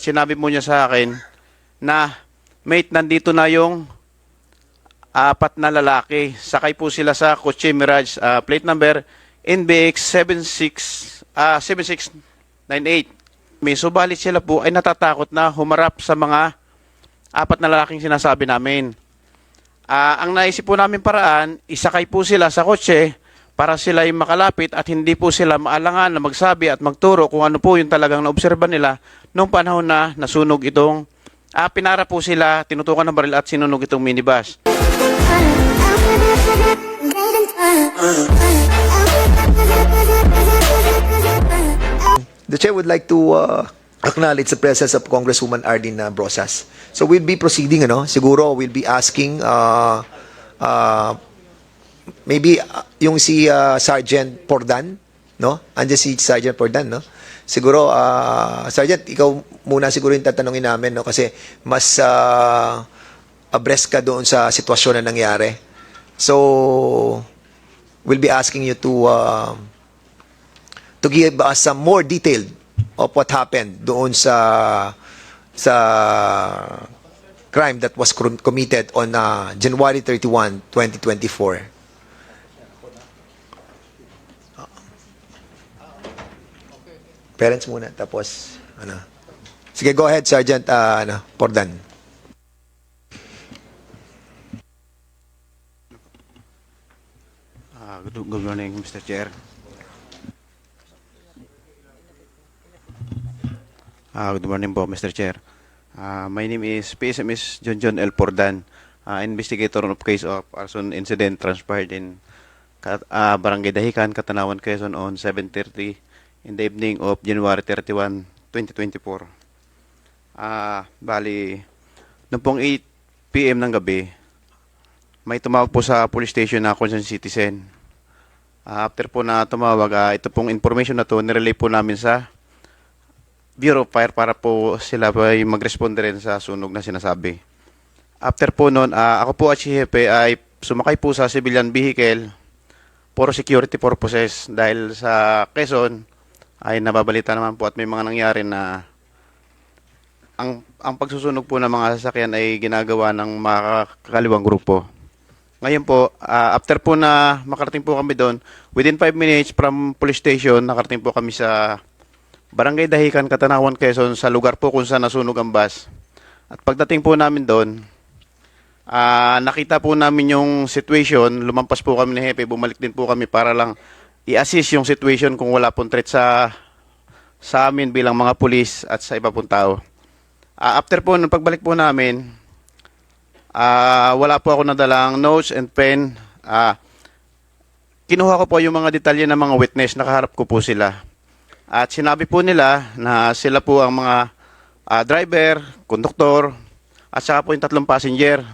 sinabi mo niya sa akin na mate, nandito na yung apat na lalaki. Sakay po sila sa Kotse Mirage ah, plate number NBX 76 ah 7698. May subalit sila po ay natatakot na humarap sa mga apat na lalaking sinasabi namin. Ah, ang naisip po namin paraan, isakay po sila sa kotse para sila ay makalapit at hindi po sila maalangan na magsabi at magturo kung ano po yung talagang naobserba nila nung panahon na nasunog itong ah, pinara po sila, tinutukan ng baril at sinunog itong minibus. The chair would like to uh, acknowledge the presence of Congresswoman Ardina Brosas. So we'll be proceeding, ano? Siguro we'll be asking uh, uh, maybe uh, yung si uh, Sergeant Pordan, no? Andiyan si Sergeant Pordan, no? Siguro uh, Sergeant, ikaw muna siguro yung tatanungin namin, no? Kasi mas uh, abreast ka doon sa sitwasyon na nangyari. So we'll be asking you to uh, to give us some more detail of what happened doon sa sa crime that was committed on uh, January 31, 2024. Parents muna, tapos, ano. Sige, go ahead, Sergeant uh, ano, Pordan. Ah, good, good morning, Mr. Chair. Ah, good morning po, Mr. Chair. Ah, my name is PSMS John John L. Pordan, ah, investigator of case of arson incident transpired in ah, Barangay Dahican, Katanawan, Quezon on 7.30 in the evening of January 31, 2024. Ah, bali, noong pong 8 p.m. ng gabi, may tumawag po sa police station na concerned citizen. Ah, after po na tumawag, ah, ito pong information na to, nirelay po namin sa Bureau of Fire para po sila ay mag-respond rin sa sunog na sinasabi. After po noon, ah, ako po at si Hepe ay sumakay po sa civilian vehicle for security purposes dahil sa Quezon ay nababalita naman po at may mga nangyari na ang ang pagsusunog po ng mga sasakyan ay ginagawa ng mga kakaliwang grupo. Ngayon po, ah, after po na makarating po kami doon, within 5 minutes from police station, nakarating po kami sa Barangay Dahican, Katanawan, Quezon, sa lugar po kung saan nasunog ang bus. At pagdating po namin doon, ah, nakita po namin yung situation, lumampas po kami ni Hepe, bumalik din po kami para lang i-assist yung situation kung wala pong threat sa sa amin bilang mga pulis at sa iba pong tao. Ah, after po, nung pagbalik po namin, ah wala po ako nadalang notes and pen. Ah, kinuha ko po yung mga detalye ng mga witness, nakaharap ko po sila. At sinabi po nila na sila po ang mga ah, driver, konduktor, at saka po yung tatlong passenger.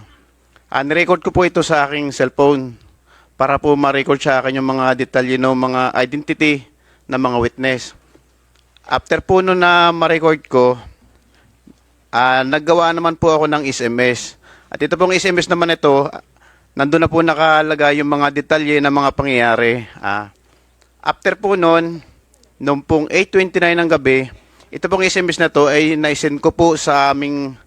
Ah, nirecord ko po ito sa aking cellphone para po ma-record sa akin yung mga detalye ng mga identity ng mga witness. After po nun na ma-record ko, Ah, naggawa naman po ako ng SMS. At ito pong SMS naman ito, nandun na po nakalagay yung mga detalye ng mga pangyayari. Ah, after po noon, nung pong 8.29 ng gabi, ito pong SMS na to ay naisend ko po sa aming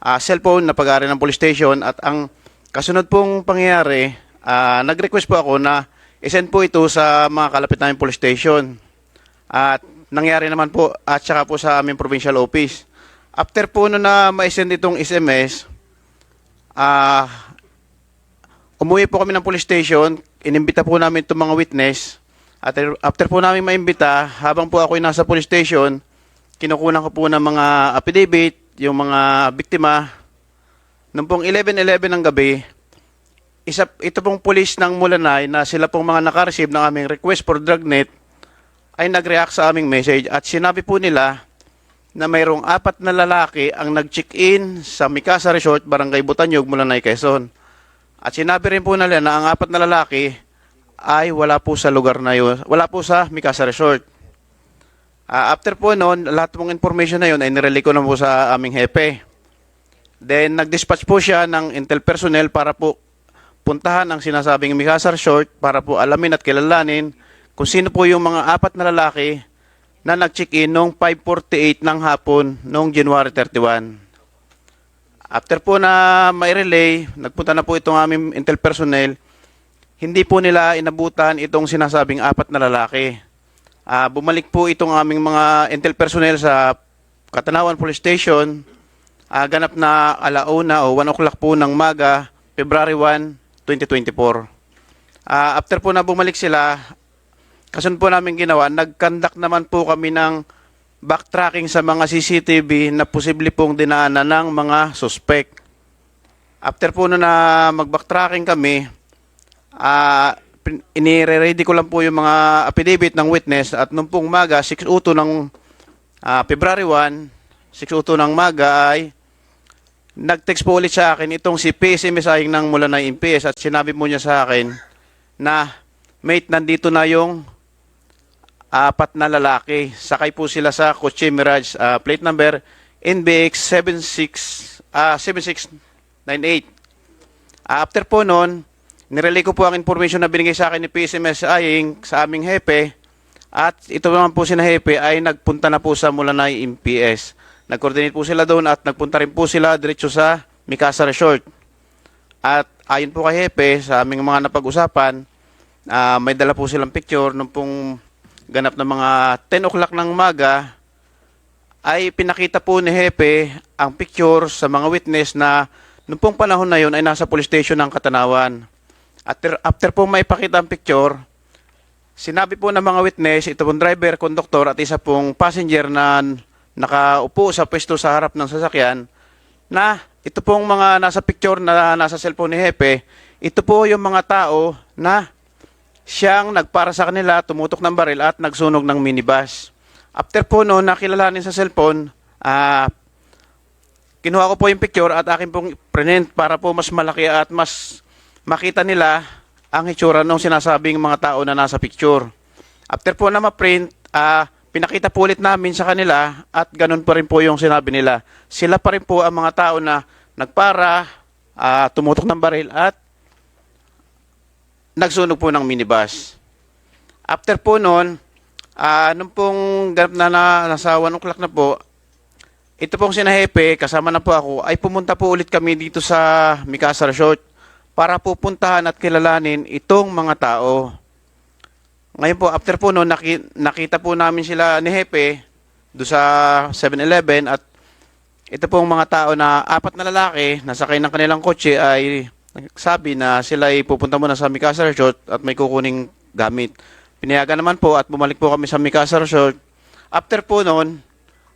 ah, cellphone na pag-aari ng police station at ang kasunod pong pangyayari, ah, nag-request po ako na isend po ito sa mga kalapit namin police station. At nangyari naman po at saka po sa aming provincial office. After po no na ma-send itong SMS, ah umuwi po kami ng police station, inimbita po namin itong mga witness. At after po namin maimbita, habang po ako nasa police station, kinukunan ko po ng mga affidavit, yung mga biktima. Noong pong 11.11 ng gabi, isa, ito pong police ng Mulanay na sila pong mga nakareceive ng aming request for dragnet ay nag-react sa aming message at sinabi po nila na mayroong apat na lalaki ang nag-check-in sa Mikasa Resort, Barangay Butanyog, Mulanay, Quezon. At sinabi rin po nila na ang apat na lalaki ay wala po sa lugar na yun, wala po sa Mikasa Resort. Ah, after po noon, lahat pong information na yun ay nirelay ko na po sa aming hepe. Then, nag-dispatch po siya ng intel personnel para po puntahan ang sinasabing Mikasa Resort para po alamin at kilalanin kung sino po yung mga apat na lalaki na nag-check-in noong 5.48 ng hapon noong January 31. After po na may relay, nagpunta na po itong aming intel personnel, hindi po nila inabutan itong sinasabing apat na lalaki. Ah, bumalik po itong aming mga intel personnel sa Katanawan Police Station, ah, ganap na alauna o 1 o'clock po ng maga, February 1, 2024. Ah, after po na bumalik sila, kasunod po namin ginawa, nag-conduct naman po kami ng backtracking sa mga CCTV na posible pong dinaanan ng mga suspect. After po na, na mag-backtracking kami, pin- inire-ready ko lang po yung mga affidavit ng witness at nung pong maga, 6.02 ng ah, February 1, 6.02 ng maga ay nag-text po ulit sa akin itong si PSMS aying ng mula na MPS at sinabi mo niya sa akin na mate, nandito na yung apat na lalaki. Sakay po sila sa Kotse Mirage ah, plate number NBX 76 ah 7698. Ah, after po noon, nirelay ko po ang information na binigay sa akin ni PSMS aying sa aming hepe at ito naman po si na hepe ay nagpunta na po sa Mulanay MPS. Nag-coordinate po sila doon at nagpunta rin po sila diretso sa Mikasa Resort. At ayon po kay Hepe, sa aming mga napag-usapan, ah, may dala po silang picture nung pong ganap na mga 10 o'clock ng maga, ay pinakita po ni Hepe ang picture sa mga witness na nung pong panahon na yun ay nasa police station ng Katanawan. After, after po may pakita ang picture, sinabi po ng mga witness, ito pong driver, conductor at isa pong passenger na nakaupo sa pwesto sa harap ng sasakyan, na ito pong mga nasa picture na nasa cellphone ni Hepe, ito po yung mga tao na siyang nagpara sa kanila, tumutok ng baril at nagsunog ng minibus. After po noon, nakilalanin sa cellphone, ah, kinuha ko po yung picture at akin pong print para po mas malaki at mas makita nila ang hitsura ng sinasabing mga tao na nasa picture. After po na ma-print, ah, pinakita po ulit namin sa kanila at ganun pa rin po yung sinabi nila. Sila pa rin po ang mga tao na nagpara, ah, tumutok ng baril at nagsunog po ng minibus. After po noon, ah, nung pong ganap na, na nasa 1 o'clock na po, ito pong sinahepe, kasama na po ako, ay pumunta po ulit kami dito sa Mikasa Resort para pupuntahan at kilalanin itong mga tao. Ngayon po, after po noon, naki- nakita po namin sila ni Hepe do sa 7-Eleven at ito pong mga tao na apat na lalaki nasakay ng kanilang kotse ay nagsabi na sila ay pupunta muna sa Mikasa Resort at may kukuning gamit. Pinayagan naman po at bumalik po kami sa Mikasa Resort. After po noon,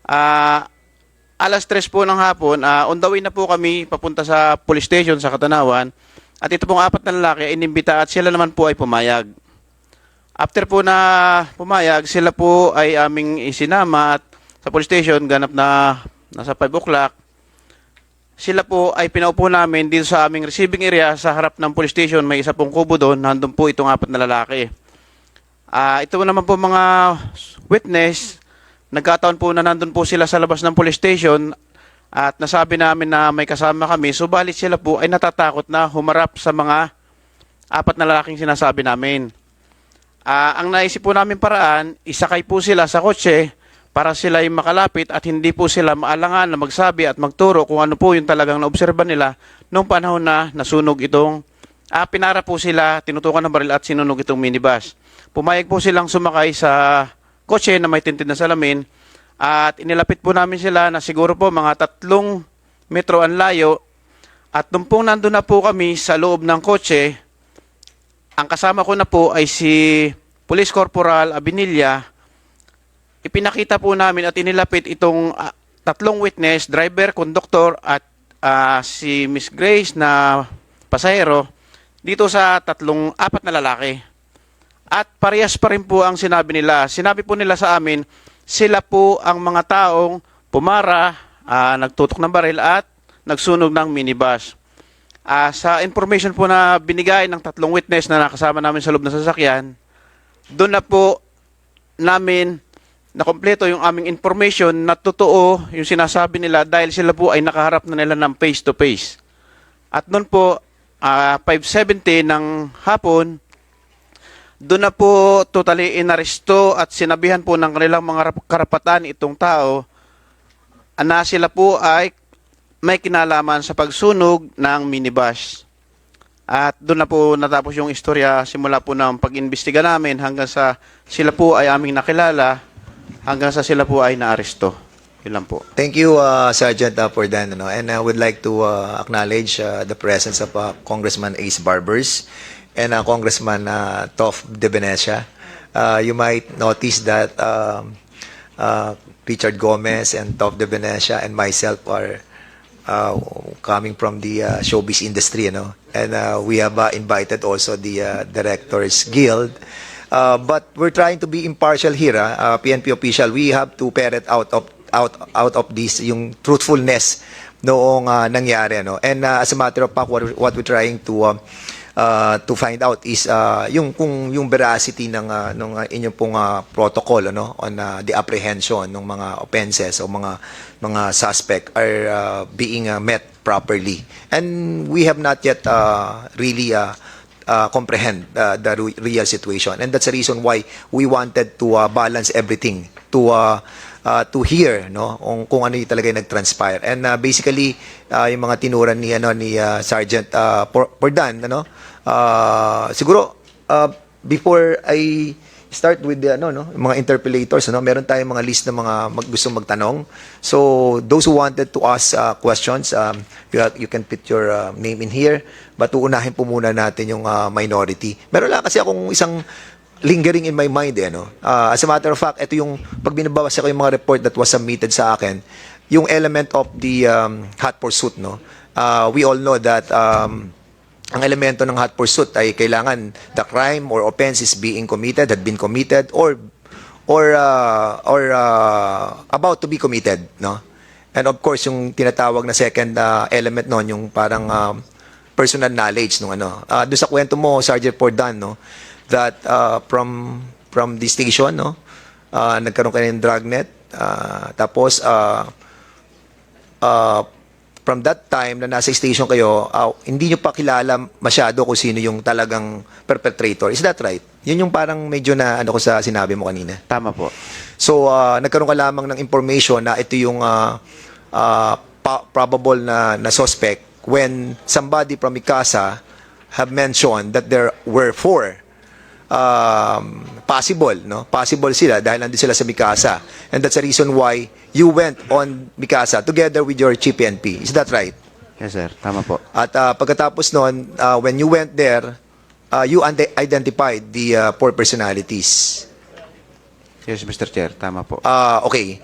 ah alas 3 po ng hapon, ah, on the way na po kami papunta sa police station sa Katanawan. At ito pong apat na lalaki ay inimbita at sila naman po ay pumayag. After po na pumayag, sila po ay aming isinama at sa police station, ganap na nasa 5 o'clock. Sila po ay pinaupo namin dito sa aming receiving area sa harap ng police station. May isa pong kubo doon, nandun po itong apat na lalaki. Ah, ito naman po mga witness, nagkataon po na nandun po sila sa labas ng police station at nasabi namin na may kasama kami, subalit sila po ay natatakot na humarap sa mga apat na lalaking sinasabi namin. Ah, ang naisip po namin paraan, isakay po sila sa kotse para sila ay makalapit at hindi po sila maalangan na magsabi at magturo kung ano po yung talagang naobserba nila nung panahon na nasunog itong ah, pinara po sila, tinutukan ng baril at sinunog itong minibus. Pumayag po silang sumakay sa kotse na may tinted na salamin at inilapit po namin sila na siguro po mga tatlong metro ang layo at nung pong nandun na po kami sa loob ng kotse, ang kasama ko na po ay si Police Corporal Abinilla. Ipinakita po namin at inilapit itong ah, tatlong witness, driver, conductor at ah, si Miss Grace na pasahero dito sa tatlong apat na lalaki. At parehas pa rin po ang sinabi nila. Sinabi po nila sa amin, sila po ang mga taong pumara, ah, nagtutok ng baril at nagsunog ng minibus. Ah, sa information po na binigay ng tatlong witness na nakasama namin sa loob ng sasakyan, doon na po namin na kompleto yung aming information na totoo yung sinasabi nila dahil sila po ay nakaharap na nila ng face to face. At noon po, ah, 5.70 ng hapon, doon na po totally inaresto at sinabihan po ng kanilang mga rap- karapatan itong tao na sila po ay may kinalaman sa pagsunog ng minibus. At doon na po natapos yung istorya simula po ng pag-imbestiga namin hanggang sa sila po ay aming nakilala hanggang sa sila po ay naaresto. Yun lang po. Thank you, uh, Sergeant uh, Pordan. Ano? And I would like to uh, acknowledge uh, the presence of uh, Congressman Ace Barbers and uh, Congressman uh, Toff de Venecia. Uh, you might notice that um, uh, Richard Gomez and Toff de Venecia and myself are uh, coming from the uh, showbiz industry, you know, and uh, we have uh, invited also the uh, Directors Guild. Uh, but we're trying to be impartial here, uh, PNP official. We have to ferret out of out out of this yung truthfulness noong uh, nangyari, ano. And uh, as a matter of fact, what, what we're trying to um, uh, to find out is uh, yung kung yung veracity ng uh, ng uh, inyong pong uh, protocol ano on uh, the apprehension ng mga offenses o mga mga suspect are uh, being uh, met properly. And we have not yet uh, really uh, uh, comprehend uh, the real situation. And that's the reason why we wanted to uh, balance everything to uh, uh, to hear no kung, kung ano yung talaga yung nag-transpire. And uh, basically uh, yung mga tinuran ni ano ni uh, Sergeant uh, Por- Pordan ano uh, siguro uh, before I start with the ano no mga interpellators ano meron tayong mga list ng mga mag, gustong magtanong. So those who wanted to ask uh, questions um, you, have- you can put your uh, name in here. But uunahin po muna natin yung uh, minority. Meron lang kasi akong isang lingering in my mind eh, no? Uh, as a matter of fact, ito yung, pag binabasa ko yung mga report that was submitted sa akin, yung element of the um, hot pursuit, no? Uh, we all know that um, ang elemento ng hot pursuit ay kailangan the crime or offense is being committed, had been committed, or or uh, or uh, about to be committed, no? And of course, yung tinatawag na second uh, element noon, yung parang um, personal knowledge nung ano. Uh, doon sa kwento mo, Sergeant Pordan, no, that uh, from from the station, no, uh, nagkaroon kayo ng dragnet, uh, tapos uh, uh, from that time na nasa station kayo, uh, hindi nyo pa kilala masyado kung sino yung talagang perpetrator. Is that right? Yun yung parang medyo na ano ko sa sinabi mo kanina. Tama po. So, uh, nagkaroon ka lamang ng information na ito yung uh, uh, pa- probable na, na suspect when somebody from Mikasa have mentioned that there were four um, possible, no? Possible sila dahil nandun sila sa Mikasa. And that's the reason why you went on Mikasa together with your chief PNP. Is that right? Yes, sir. Tama po. At uh, pagkatapos noon, uh, when you went there, uh, you ide- identified the uh, four personalities. Yes, Mr. Chair. Tama po. Ah, okay.